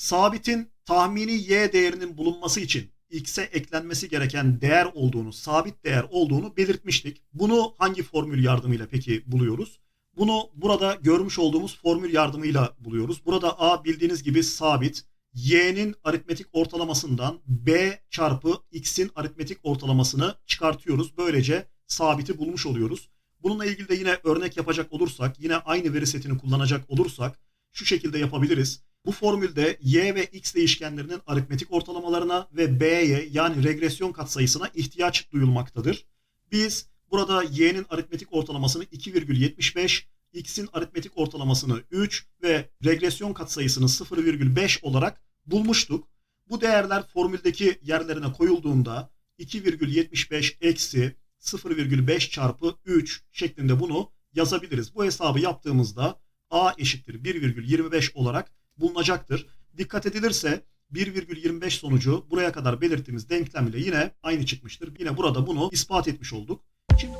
sabitin tahmini y değerinin bulunması için x'e eklenmesi gereken değer olduğunu, sabit değer olduğunu belirtmiştik. Bunu hangi formül yardımıyla peki buluyoruz? Bunu burada görmüş olduğumuz formül yardımıyla buluyoruz. Burada a bildiğiniz gibi sabit, y'nin aritmetik ortalamasından b çarpı x'in aritmetik ortalamasını çıkartıyoruz. Böylece sabiti bulmuş oluyoruz. Bununla ilgili de yine örnek yapacak olursak, yine aynı veri setini kullanacak olursak şu şekilde yapabiliriz. Bu formülde y ve x değişkenlerinin aritmetik ortalamalarına ve b'ye yani regresyon katsayısına ihtiyaç duyulmaktadır. Biz burada y'nin aritmetik ortalamasını 2,75, x'in aritmetik ortalamasını 3 ve regresyon katsayısını 0,5 olarak bulmuştuk. Bu değerler formüldeki yerlerine koyulduğunda 2,75 eksi 0,5 çarpı 3 şeklinde bunu yazabiliriz. Bu hesabı yaptığımızda a eşittir 1,25 olarak bulunacaktır. Dikkat edilirse 1,25 sonucu buraya kadar belirttiğimiz denklem ile yine aynı çıkmıştır. Yine burada bunu ispat etmiş olduk. Şimdi